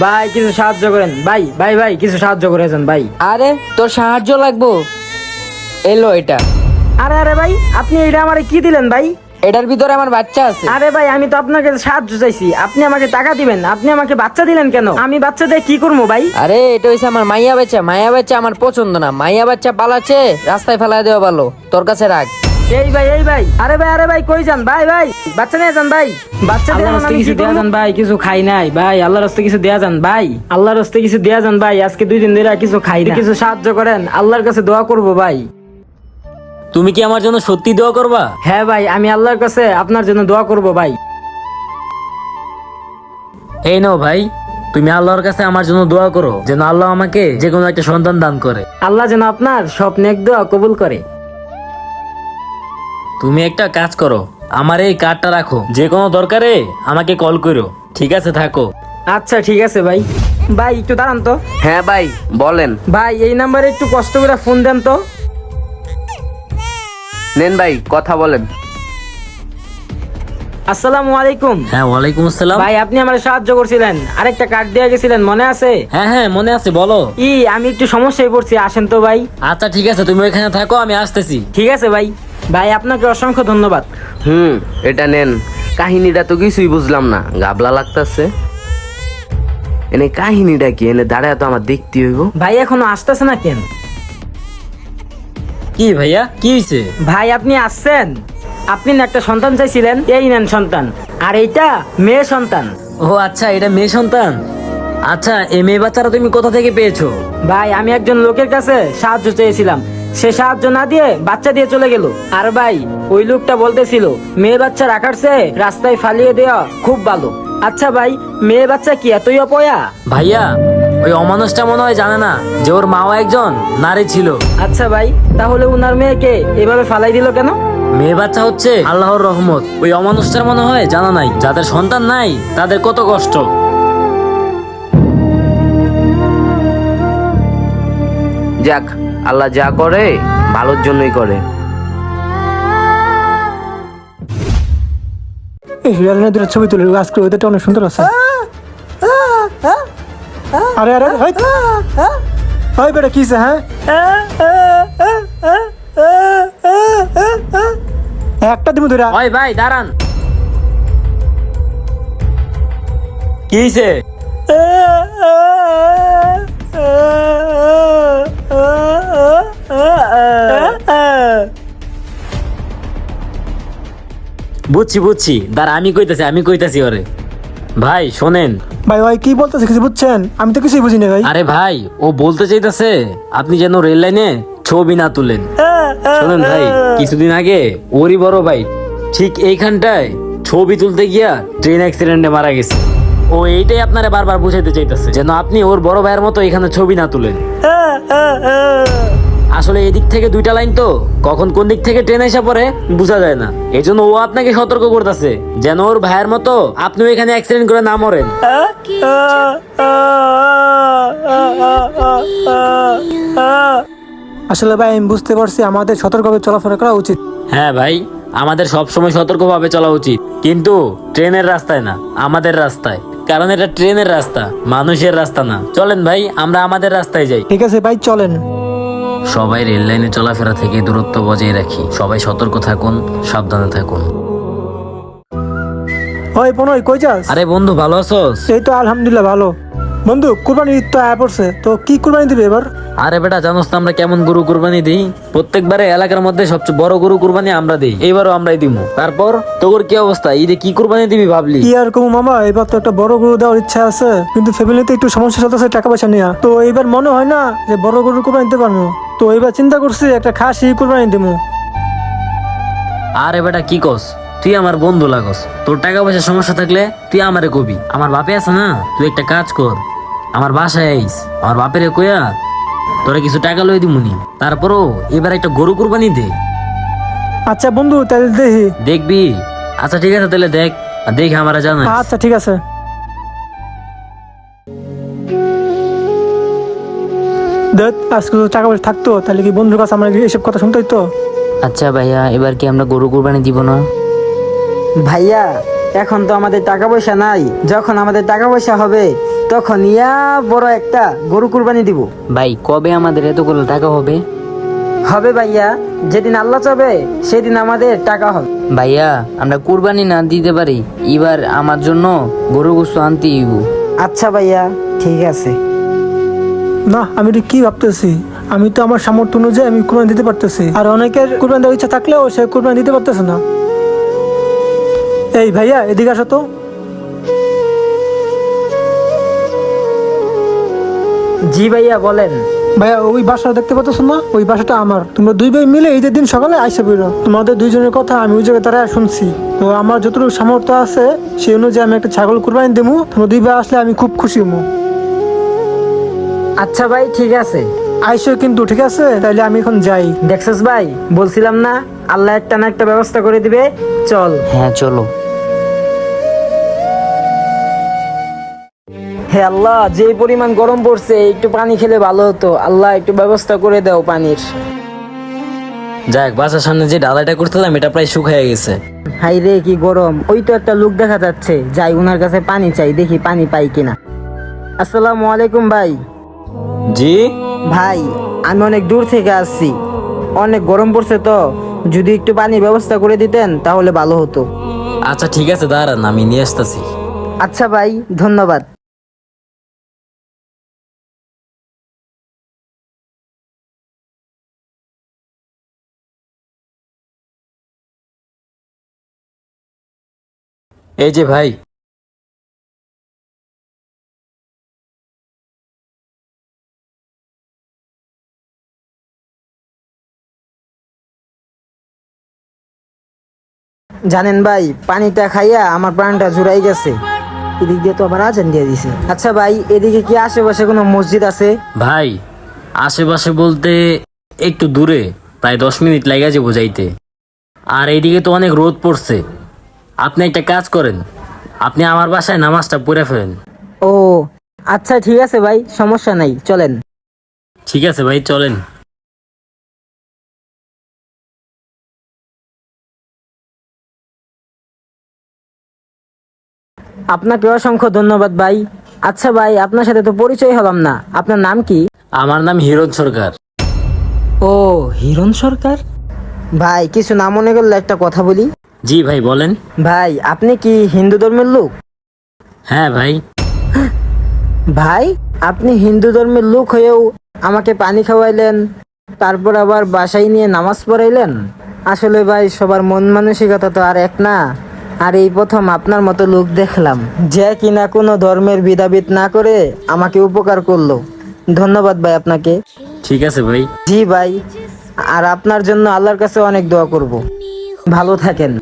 ভাই কিছু সাহায্য করেন। ভাই ভাই ভাই কিছু সাহায্য করেছেন ভাই। আরে তোর সাহায্য লাগবো? এলো এটা। আরে আরে ভাই আপনি এটা আমারে কি দিলেন ভাই? এটার ভিতরে আমার বাচ্চা আছে। আরে ভাই আমি তো আপনাকে সাহায্য চাইছি। আপনি আমাকে টাকা দিবেন। আপনি আমাকে বাচ্চা দিলেন কেন? আমি বাচ্চা দিয়ে কি করব ভাই? আরে এটা হইছে আমার মাইয়া বাচ্চা। মাইয়া বাচ্চা আমার পছন্দ না। মাইয়া বাচ্চা পালাচ্ছে রাস্তায় ফেলাই দেওয়া ভালো। তোর কাছে রাখ। এই ভাই এই ভাই। আরে ভাই আরে ভাই কই যান? ভাই ভাই বাচ্চা নিয়ে যান ভাই। বাচ্চা আল্লাহর আমি কিছু দেয়া যান ভাই কিছু খাই নাই ভাই। আল্লাহর রাস্তায় কিছু দেয়া যান ভাই। আল্লাহর রাস্তায় কিছু দেয়া যান ভাই আজকে দুই দিন ধরে কিছু খাই না। কিছু সাহায্য করেন আল্লাহর কাছে দোয়া করব ভাই। তুমি কি আমার জন্য সত্যি দোয়া করবা? হ্যাঁ ভাই আমি আল্লাহর কাছে আপনার জন্য দোয়া করব ভাই। এই নাও ভাই তুমি আল্লাহর কাছে আমার জন্য দোয়া করো যেন আল্লাহ আমাকে যে কোনো একটা সন্তান দান করে। আল্লাহ যেন আপনার স্বপ্নে নেক দোয়া কবুল করে। তুমি একটা কাজ করো আমার এই কার্ডটা রাখো যে কোনো দরকারে আমাকে কল করো ঠিক আছে থাকো। আচ্ছা ঠিক আছে ভাই। ভাই একটু দাঁড়ান তো। হ্যাঁ ভাই বলেন। ভাই এই নাম্বারে একটু কষ্ট করে ফোন দেন তো। নেন ভাই কথা বলেন। আসসালামু আলাইকুম। হ্যাঁ ওয়ালাইকুম আসসালাম। ভাই আপনি আমার সাহায্য করছিলেন। আরেকটা কার্ড দিয়ে গেছিলেন মনে আছে? হ্যাঁ হ্যাঁ মনে আছে বলো। ই আমি একটু সমস্যায় পড়ছি আসেন তো ভাই। আচ্ছা ঠিক আছে তুমি ওইখানে থাকো আমি আসতেছি। ঠিক আছে ভাই। ভাই আপনাকে অসংখ্য ধন্যবাদ। হুম এটা নেন। কাহিনীটা তো কিছুই বুঝলাম না গাবলা লাগতেছে। এনে কাহিনীটা কি? এনে দাঁড়ায় তো আমার দেখতে হইব। ভাই এখনও আসতেছে না কেন? কি ভাইয়া কি হয়েছে ভাই আপনি আসছেন? আপনি না একটা সন্তান চাইছিলেন? এই নেন সন্তান। আর এইটা মেয়ে সন্তান। ও আচ্ছা এটা মেয়ে সন্তান? আচ্ছা এই মেয়ে বাচ্চারা তুমি কোথা থেকে পেয়েছ? ভাই আমি একজন লোকের কাছে সাহায্য চেয়েছিলাম। সে সাহায্য না দিয়ে বাচ্চা দিয়ে চলে গেল। আর ভাই ওই লোকটা বলতেছিল মেয়ে বাচ্চা রাখার চেয়ে রাস্তায় ফালিয়ে দেওয়া খুব ভালো। আচ্ছা ভাই মেয়ে বাচ্চা কি এতই অপয়া? ভাইয়া ওই অমানুষটা মনে হয় জানে না যে ওর মাও একজন নারী ছিল। আচ্ছা ভাই তাহলে উনার মেয়েকে এভাবে ফালাই দিল কেন? মেয়ে বাচ্চা হচ্ছে আল্লাহর রহমত। ওই অমানুষটার মনে হয় জানা নাই। যাদের সন্তান নাই তাদের কত কষ্ট। যাক আল্লাহ যা করে ভালোর জন্যই করে। এই দুটো ছবি তুলে আজকে ওদেরটা অনেক সুন্দর আছে। আরে আরে হাই হাই বেটা কিসে হ্যাঁ? একটা দিমু ধরে ওই ভাই দাঁড়ান। কি বুঝছি বুঝছি। দাঁড়া আমি কইতাছি আমি কইতাছি ওরে। ভাই শোনেন। ভাই ভাই কি বলতেছে কিছু বুঝছেন? আমি তো কিছুই বুঝি না ভাই। আরে ভাই ও বলতে চাইতেছে আপনি যেন রেল লাইনে ছবি না তুলেন। শোনেন ভাই কিছুদিন আগে ওরই বড় ভাই ঠিক এইখানটায় ছবি তুলতে গিয়া ট্রেন অ্যাক্সিডেন্টে মারা গেছে। ও এইটাই আপনারা বারবার বুঝাইতে চাইতেছে যেন আপনি ওর বড় ভাইয়ের মতো এখানে ছবি না তুলেন। আসলে এদিক থেকে দুইটা লাইন তো। কখন কোন দিক থেকে ট্রেন এসে পড়ে বোঝা যায় না। এই জন্য ও আপনাকে সতর্ক করতেছে যেন ওর ভাইয়ের মতো আপনিও এখানে অ্যাক্সিডেন্ট করে না মরেন। আসলে ভাই আমি বুঝতে পারছি আমাদের সতর্কভাবে চলাফেরা করা উচিত। হ্যাঁ ভাই আমাদের সব সময় সতর্কভাবে চলা উচিত। কিন্তু ট্রেনের রাস্তায় না আমাদের রাস্তায়। কারণ এটা ট্রেনের রাস্তা মানুষের রাস্তা না। চলেন ভাই আমরা আমাদের রাস্তায় যাই। ঠিক আছে ভাই চলেন। সবাই রেল লাইনে চলাফেরা থেকে দূরত্ব বজায় রাখি। সবাই সতর্ক থাকুন সাবধানে থাকুন। ওই বোনই কই যাস? আরে বন্ধু ভালো আছোস? এই তো আলহামদুলিল্লাহ ভালো। বন্ধু কুরবানি ঈদ তো আয়া পড়ছে তো কি কুরবানি দিবে এবার? আরে বেটা জানোস তো আমরা কেমন গরু কুরবানি দিই? প্রত্যেকবারে এলাকার মধ্যে সবচেয়ে বড় গরু কুরবানি আমরা দিই। এইবারও আমরাই দিব তারপর তোর কি অবস্থা? ঈদে কি কুরবানি দিবি ভাবলি? কি আর কমু মামা এবার তো একটা বড় গরু দেওয়ার ইচ্ছা আছে। কিন্তু ফ্যামিলিতে একটু সমস্যা চলতেছে টাকা পয়সা নেওয়া তো এবার মনে হয় না যে বড় গরু কুরবানি দিতে পারব? তো এবার চিন্তা করছি একটা খাসি কুরবানি দেবো আরে বেটা কি কস? তুই আমার বন্ধু লাগস। তোর টাকা পয়সার সমস্যা থাকলে তুই আমারে কবি। আমার বাপে আছে না? তুই একটা কাজ কর। আমার বাসায় আইস। আমার বাপেরে কইয়া তোরা কিছু টাকা লই দিমুনি। তারপরও এবার একটা গরু কুরবানি দে। আচ্ছা বন্ধু তাহলে দেখি। দেখবি? আচ্ছা ঠিক আছে তাহলে দেখ আর দেখে আমার জানা আচ্ছা ঠিক আছে। দেখ আজকে তো টাকা পয়সা থাকতো তাহলে কি বন্ধুর কাছে আমার এইসব কথা শুনতে হইতো? আচ্ছা ভাইয়া এবার কি আমরা গরু কুরবানি দিব না? ভাইয়া এখন তো আমাদের টাকা পয়সা নাই। যখন আমাদের টাকা পয়সা হবে তখন ইয়া বড় একটা গরু কুরবানি দিব। ভাই কবে আমাদের এতগুলো টাকা হবে? হবে ভাইয়া যেদিন আল্লাহ চাবে সেদিন আমাদের টাকা হবে। ভাইয়া আমরা কুরবানি না দিতে পারি এবার আমার জন্য গরু গোস্ত আনতে হইব। আচ্ছা ভাইয়া ঠিক আছে। না আমি এটা কি ভাবতেছি? আমি তো আমার সামর্থ্য অনুযায়ী আমি কোরবানি দিতে পারতেছি। আর অনেকের কোরবানি দেওয়ার ইচ্ছা থাকলেও সে কোরবানি দিতে পারতেছে না। এই ভাইয়া এদিকে আসো তো। জি ভাইয়া বলেন। ভাইয়া ওই বাসা দেখতে পাচ্ছ না? ওই বাসাটা আমার। তোমরা দুই ভাই মিলে ঈদের দিন সকালে আইসা বেরো তোমাদের দুইজনের কথা আমি ওই জায়গায় তারা শুনছি। তো আমার যতটুকু সামর্থ্য আছে সেই অনুযায়ী আমি একটা ছাগল কুরবানি দেবো। তোমরা দুই ভাই আসলে আমি খুব খুশি হব। আচ্ছা ভাই ঠিক আছে। আইসো কিন্তু ঠিক আছে? তাহলে আমি এখন যাই। দেখছস ভাই বলছিলাম না আল্লাহ একটা না একটা ব্যবস্থা করে দিবে। চল। হ্যাঁ চলো। হে আল্লাহ যে পরিমাণ গরম পড়ছে একটু পানি খেলে ভালো হতো। আল্লাহ একটু ব্যবস্থা করে দাও পানির। যাক বাসার সামনে যে ডালাটা করতেলাম এটা প্রায় শুকিয়ে গেছে। হাই রে কি গরম। ওই তো একটা লোক দেখা যাচ্ছে। যাই ওনার কাছে পানি চাই দেখি পানি পাই কিনা। আসসালামু আলাইকুম ভাই। জি? ভাই আমি অনেক দূর থেকে আসছি। অনেক গরম পড়ছে তো। যদি একটু পানির ব্যবস্থা করে দিতেন তাহলে ভালো হতো। আচ্ছা ঠিক আছে দাঁড়ান আমি নিয়ে আসতেছি। আচ্ছা ভাই ধন্যবাদ। এই যে ভাই। জানেন ভাই পানিটা খাইয়া আমার প্রাণটা জুড়াই গেছে। এদিক দিয়ে তো আবার আজান দিয়ে দিছে। আচ্ছা ভাই এদিকে কি আশেপাশে কোনো মসজিদ আছে? ভাই আশেপাশে বলতে একটু দূরে প্রায় দশ মিনিট লেগে যাব যাইতে। আর এইদিকে তো অনেক রোদ পড়ছে। আপনি একটা কাজ করেন। আপনি আমার বাসায় নামাজটা পড়ে ফেলেন। ও আচ্ছা ঠিক আছে ভাই সমস্যা নাই চলেন। ঠিক আছে ভাই চলেন। আপনাকে অসংখ্য ধন্যবাদ ভাই। আচ্ছা ভাই আপনার সাথে তো পরিচয় হলাম না। আপনার নাম কি? আমার নাম হিরণ সরকার। ও হিরণ সরকার? ভাই কিছু না মনে করলে একটা কথা বলি। জি ভাই বলেন। ভাই আপনি কি হিন্দু ধর্মের লোক? হ্যাঁ ভাই। ভাই আপনি হিন্দু ধর্মের লোক হয়েও আমাকে পানি খাওয়াইলেন তারপর আবার বাসায় নিয়ে নামাজ পড়াইলেন? আসলে ভাই সবার মন মানসিকতা তো আর এক না। আর এই প্রথম আপনার মতো লোক দেখলাম যে কিনা কোনো ধর্মের বিধাবিত না করে আমাকে উপকার করল। ধন্যবাদ ভাই আপনাকে। ঠিক আছে ভাই। জি ভাই আর আপনার জন্য আল্লাহর কাছে অনেক দোয়া করব। ভালো থাকেন।